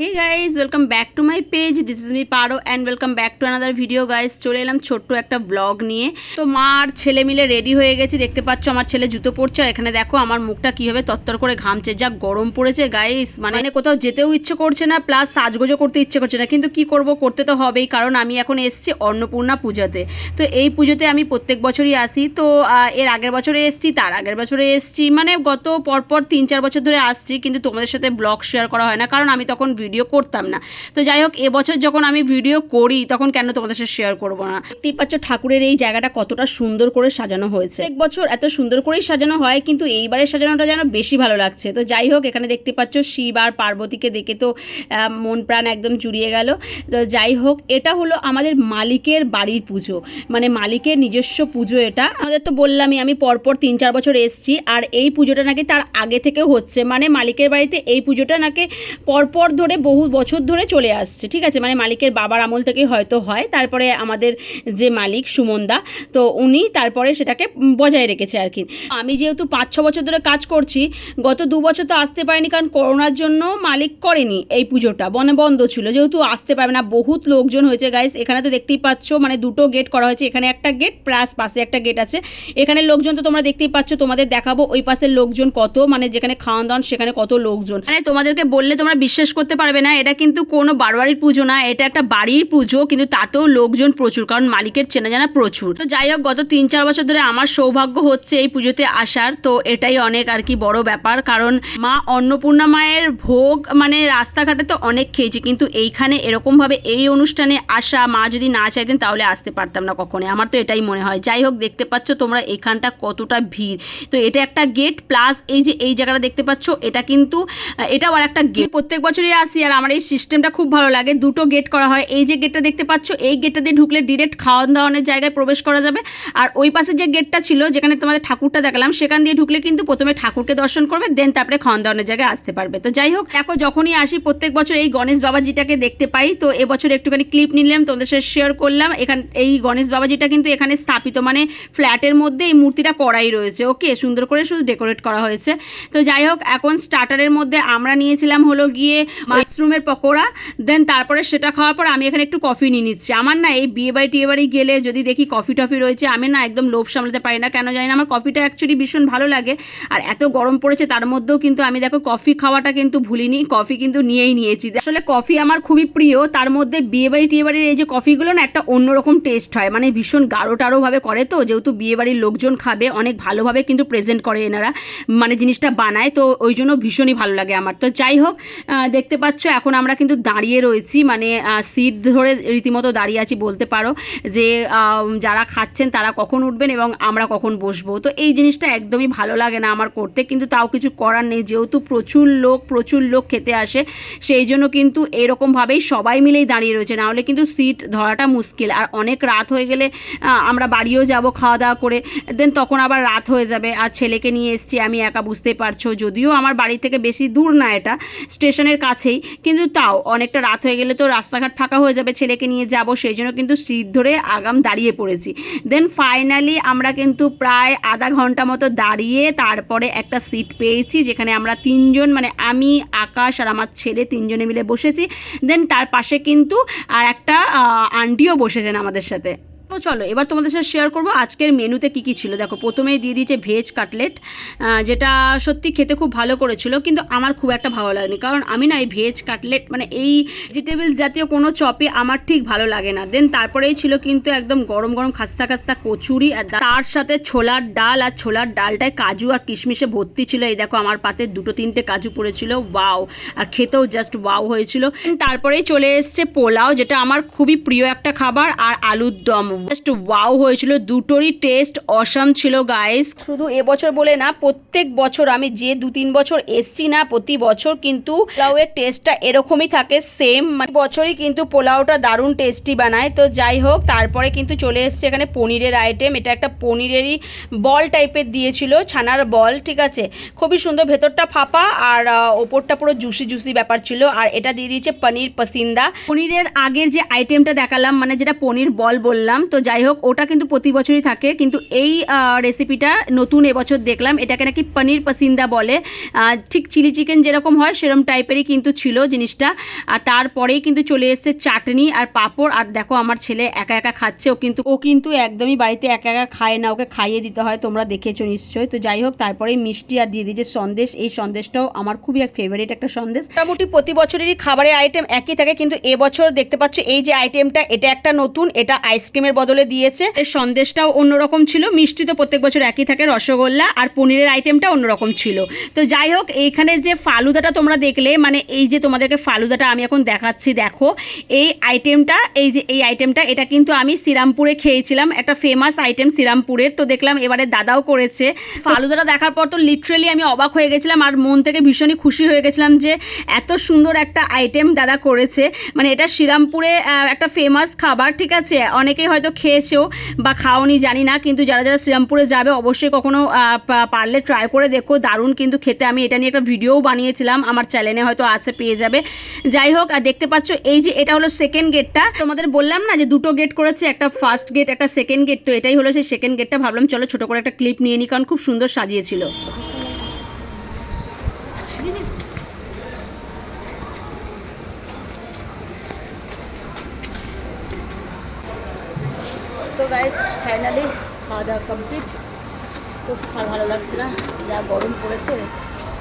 Hey guys welcome back to my page this is me Paro and welcome back to another video guys চলে এলাম ছোট্ট একটা blog নিয়ে। তো মা আর ছেলে মিলে রেডি হয়ে গেছি। দেখতে পাচ্ছ আমার ছেলে জুতো পরছে, আর এখানে দেখো আমার মুখটা কীভাবে তত্তর করে ঘামছে। যা গরম পড়েছে গাইজ মানে কোথাও যেতেও ইচ্ছে করছে না প্লাস সাজগোজও করতে ইচ্ছে করছে না। কিন্তু কি করব, করতে তো হবেই, কারণ আমি এখন এসেছি অন্নপূর্ণা পুজোতে। তো এই পুজোতে আমি প্রত্যেক বছরই আসি। তো এর আগের বছরে এসেছি, তার আগের বছরে এসেছি। মানে গত পরপর তিন চার বছর ধরে আসছি, কিন্তু তোমাদের সাথে ব্লগ শেয়ার করা হয় না। কারণ আমি তখন ভিডিও করতাম না। তো যাই হোক, এবছর যখন আমি ভিডিও করি, তখন কেন তোমাদের সাথে শেয়ার করব না? দেখতেই পাচ্ছ ঠাকুরের এই জায়গাটা কতটা সুন্দর করে সাজানো হয়েছে। এক বছর এত সুন্দর করেই সাজানো হয়, কিন্তু এইবারের সাজানোটা যেন বেশি ভালো লাগছে। তো যাই হোক, এখানে দেখতে পাচ্ছ শিব আর পার্বতীকে দেখে তো মন প্রাণ একদম জুড়িয়ে গেল। তো যাই হোক, এটা হলো আমাদের মালিকের বাড়ির পুজো। মানে মালিকের নিজস্ব পুজো এটা। আমাদের তো বললামই, আমি পরপর তিন চার বছর এসছি, আর এই পুজোটা নাকি তার আগে থেকেও হচ্ছে। মানে মালিকের বাড়িতে এই পুজোটা নাকি পরপর ধরে বহু বছর ধরে চলে আসছে, ঠিক আছে? মানে মালিকের বাবার আমল থেকেই হয়তো হয়। তারপরে আমাদের যে মালিক সুমনদা, তো উনি তারপরে সেটাকে বজায় রেখেছে আর কি। আমি যেহেতু পাঁচ ছ বছর ধরে কাজ করছি, গত দু বছর তো আসতে পারিনি কারণ করোনার জন্য মালিক করেনি এই পুজোটা। বনে বন্ধ ছিল, যেহেতু আসতে পারবে না, বহুত লোকজন হয়েছে গাইস এখানে তো দেখতেই পাচ্ছ মানে দুটো গেট করা হয়েছে, এখানে একটা গেট প্লাস পাশে একটা গেট আছে। এখানে লোকজন তো তোমরা দেখতেই পাচ্ছ, তোমাদের দেখাবো ওই পাশের লোকজন কত মানে যেখানে খাওয়ান দাওয়ান সেখানে কত লোকজন। মানে তোমাদেরকে বললে তোমরা বিশ্বাস করতে পারবে না, এটা কিন্তু কোনো বারোয়ারির পুজো না, এটা একটা বাড়ির পুজো, কিন্তু তাতেও লোকজন প্রচুর, কারণ মালিকের চেনা জানা প্রচুর। তো যাই হোক, গত তিন চার বছর ধরে আমার সৌভাগ্য হচ্ছে এই পুজোতে আসার, তো এটাই অনেক আর কি বড় ব্যাপার, কারণ মা অন্নপূর্ণা মায়ের ভোগ মানে রাস্তাঘাটে তো অনেক খেয়েছি, কিন্তু এইখানে এরকমভাবে এই অনুষ্ঠানে আসা, মা যদি না চাইতেন তাহলে আসতে পারতাম না কখনোই, আমার তো এটাই মনে হয়। যাই হোক, দেখতে পাচ্ছ তোমরা এখানটা কতটা ভিড়। তো এটা একটা গেট প্লাস এই যে এই জায়গাটা দেখতে পাচ্ছ, এটা কিন্তু এটাও আর একটা গেট প্রত্যেক বছরই আসি আর আমার এই সিস্টেমটা খুব ভালো লাগে। দুটো গেট করা হয়। এই যে গেটটা দেখতে পাচ্ছ, এই গেটটা দিয়ে ঢুকলে ডিরেক্ট খাওয়া দাওয়ানোর জায়গায় প্রবেশ করা যাবে। আর ওই পাশে যে গেটটা ছিল, যেখানে তোমাদের ঠাকুরটা দেখালাম, সেখান দিয়ে ঢুকলে কিন্তু প্রথমে ঠাকুরকে দর্শন করবে দেন তারপরে খাওয়ান দাওয়ানোর জায়গায় আসতে পারবে। তো যাই হোক, দেখো, যখনই আসি, প্রত্যেক বছর এই গণেশ বাবাজিটাকে দেখতে পাই। তো এবছর একটুখানি ক্লিপ নিলাম, তোমাদের সাথে শেয়ার করলাম। এখান, এই গণেশ বাবাজিটা কিন্তু এখানে স্থাপিত। মানে ফ্ল্যাটের মধ্যে এই মূর্তিটা করাই রয়েছে ওকে সুন্দর করে শুধু ডেকোরেট করা হয়েছে। তো যাই হোক, এখন স্টার্টারের মধ্যে আমরা নিয়েছিলাম হলো গিয়ে মাশরুমের পকোড়া দেন তারপরে সেটা খাওয়ার পর আমি এখানে একটু কফি নিয়ে নিচ্ছি। আমার না এই বিয়ে বাড়ি টিয়ে বাড়ি গেলে যদি দেখি কফি টফি রয়েছে, আমি না একদম লোভ সামলাতে পারি না। কেন জানি না, আমার কফিটা অ্যাকচুয়ালি ভীষণ ভালো লাগে। আর এত গরম পড়েছে, তার মধ্যেও কিন্তু আমি দেখো কফি খাওয়াটা কিন্তু ভুলিনি কফি কিন্তু নিয়েই নিয়েছি। আসলে কফি আমার খুবই প্রিয়, তার মধ্যে বিয়ে বাড়ি টিয়ে বাড়ির এই যে কফিগুলো না একটা অন্যরকম টেস্ট হয়। মানে ভীষণ গাঢ় টাঢ়োভাবে করে তো, যেহেতু বিয়ে বাড়ির লোকজন খাবে, অনেক ভালোভাবে কিন্তু প্রেজেন্ট করে এনারা। মানে জিনিসটা বানায়, তো ওই জন্য ভীষণই ভালো লাগে আমার। তো যাই হোক দেখতে পাচ্ছ এখন আমরা কিন্তু দাঁড়িয়ে রয়েছি মানে সিট ধরে রীতিমতো দাঁড়িয়ে আছি বলতে পারো যে যারা খাচ্ছেন তারা কখন উঠবেন এবং আমরা কখন বসবো। তো এই জিনিসটা একদমই ভালো লাগে না আমার করতে, কিন্তু তাও কিছু করার নেই। যেহেতু প্রচুর লোক প্রচুর লোক খেতে আসে, সেই জন্য কিন্তু এরকমভাবেই সবাই মিলেই দাঁড়িয়ে রয়েছে। নাহলে কিন্তু সিট ধরাটা মুশকিল। আর অনেক রাত হয়ে গেলে আমরা বাড়িও যাব খাওয়া দাওয়া করে, দেন তখন আবার রাত হয়ে যাবে। আর ছেলেকে নিয়ে এসছি, আমি একা বুঝতে পারছ। যদিও আমার বাড়ি থেকে বেশি দূর না এটা, স্টেশনের কাছেই কিন্তু তাও অনেকটা রাত হয়ে গেলে তো রাস্তাঘাট ফাঁকা হয়ে যাবে ছেলেকে নিয়ে যাব, সেই জন্য কিন্তু সিট ধরে আগাম দাঁড়িয়ে পড়েছি। দেন ফাইনালি আমরা কিন্তু প্রায় আধা ঘণ্টা মতো দাঁড়িয়ে তারপরে একটা সিট পেয়েছি, যেখানে আমরা তিনজন মানে আমি, আকাশ আর আমার ছেলে তিনজনে মিলে বসেছি। দেন তার পাশে কিন্তু আর একটা আন্টিও বসেছেন আমাদের সাথে। চলো, এবার তোমাদের সাথে শেয়ার করব আজকের মেনুতে কি কি ছিল। দেখো, প্রথমেই দিয়ে দিয়েছে ভেজ কাটলেট যেটা সত্যি খেতে খুব ভালো করেছিল, কিন্তু আমার খুব একটা ভালো লাগেনি। কারণ আমি না এই ভেজ কাটলেট মানে এই ভেজিটেবলস জাতীয় কোনো চপে আমার ঠিক ভালো লাগে না। দেন তারপরেই ছিল কিন্তু একদম গরম গরম খাস্তা খাস্তা কচুরি আর তার সাথে ছোলার ডাল আর ছোলার ডালটায় কাজু আর কিশমিশে ভর্তি ছিল। এই দেখো, আমার পাতে দুটো তিনটে কাজু পড়েছিল। ওয়াও আর খেতেও জাস্ট ওয়াও হয়েছিল। তারপরেই চলে এসছে পোলাও, যেটা আমার খুবই প্রিয় একটা খাবার, আর আলুর দম। জাস্ট ওয়াও হয়েছিল। দুটোরই টেস্ট অসাম ছিল গাইস শুধু এবছর বলে না, প্রত্যেক বছর আমি যে দু তিন বছর এসছি না, প্রতি বছর কিন্তু পোলাওয়ের টেস্টটা এরকমই থাকে সেম মানে বছরই কিন্তু পোলাওটা দারুণ টেস্টি বানায়। তো যাই হোক, তারপরে কিন্তু চলে এসছে এখানে পনিরের আইটেম এটা একটা পনিরেরই বল টাইপের দিয়েছিল, ছানার বল ঠিক আছে? খুবই সুন্দর, ভেতরটা ফাঁপা আর ওপরটা পুরো জুসি জুসি ব্যাপার ছিল। আর এটা দিয়ে দিয়েছে পনির পসিন্দা। পনিরের আগের যে আইটেমটা দেখালাম মানে যেটা পনির বল বললাম তো যাই হোক, ওটা কিন্তু প্রতি বছরই থাকে। কিন্তু এই রেসিপিটা নতুন এবছর দেখলাম। এটাকে নাকি পনির পাসিন্দা বলে। ঠিক চিলি চিকেন যেরকম হয় সেরকম টাইপেরই কিন্তু ছিল জিনিসটা। আর তারপরেই কিন্তু চলে এসেছে চাটনি আর পাঁপড়। আর দেখো, আমার ছেলে একা একা খাচ্ছে। ও কিন্তু ও কিন্তু একদমই বাড়িতে একা একা খায় না। ওকে খাইয়ে দিতে হয়, তোমরা দেখেছ নিশ্চয়ই। তো যাই হোক তারপরে মিষ্টি আর দিয়ে দিয়েছে সন্দেশ। এই সন্দেশটাও আমার খুবই এক ফেভারিট একটা সন্দেশ। মোটামুটি প্রতি বছরেরই খাবারের আইটেম একই থাকে। কিন্তু এবছর দেখতে পাচ্ছ, এই যে আইটেমটা এটা একটা নতুন, এটা আইসক্রিমের বদলে দিয়েছে। এর সন্দেশটাও অন্যরকম ছিল। মিষ্টি তো প্রত্যেক বছর একই থাকে, রসগোল্লা আর পনিরের আইটেমটা অন্যরকম ছিল। তো যাই হোক, এইখানে যে ফালুদাটা তোমরা দেখলে মানে এই যে তোমাদেরকে ফালুদাটা আমি এখন দেখাচ্ছি, দেখো। এই আইটেমটা এই যে এই আইটেমটা এটা কিন্তু আমি শ্রীরামপুরে খেয়েছিলাম। একটা ফেমাস আইটেম শ্রীরামপুরের, তো দেখলাম এবারে দাদাও করেছে। ফালুদাটা দেখার পর তো লিটারেলি আমি অবাক হয়ে গেছিলাম আর মন থেকে ভীষণই খুশি হয়ে গেছিলাম যে এত সুন্দর একটা আইটেম দাদা করেছে। মানে এটা শ্রীরামপুরে একটা ফেমাস খাবার, ঠিক আছে? অনেকেই হয়তো খেয়েছেও বা খাওনি, জানি না। কিন্তু যারা যারা শ্রীরামপুরে যাবে, অবশ্যই কখনো পারলে ট্রাই করে দেখো। দারুণ কিন্তু খেতে। আমি এটা নিয়ে একটা ভিডিওও বানিয়েছিলাম। আমার চ্যানেলে হয়তো আছে, পেয়ে যাবে। যাই হোক, আর দেখতে পাচ্ছ, এই যে এটা হলো সেকেন্ড গেটটা তোমাদের বললাম না যে দুটো গেট করেছে, একটা ফার্স্ট গেট একটা সেকেন্ড গেট তো এটাই হলো সেই সেকেন্ড গেটটা ভাবলাম, চলো ছোটো করে একটা ক্লিপ নিয়ে নিই কারণ খুব সুন্দর সাজিয়েছিল। তো গাইস ফাইনালি খাওয়া দাওয়া কমপ্লিট খুব ভালো লাগছে না, যা গরম পড়েছে,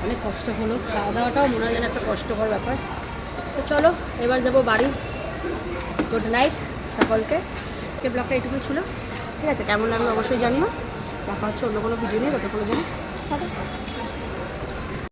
অনেক কষ্ট হলো। খাওয়া দাওয়াটাও মনে হয় যেন একটা কষ্টকর ব্যাপার। তো চলো, এবার যাব বাড়ি। গুড নাইট সকলকে। কে ব্লগটা এটুকু ছিল? ঠিক আছে, কেমন লাগল অবশ্যই জানিও। দেখা হচ্ছে অন্য কোনো ভিডিও নিয়ে ততক্ষণ জানি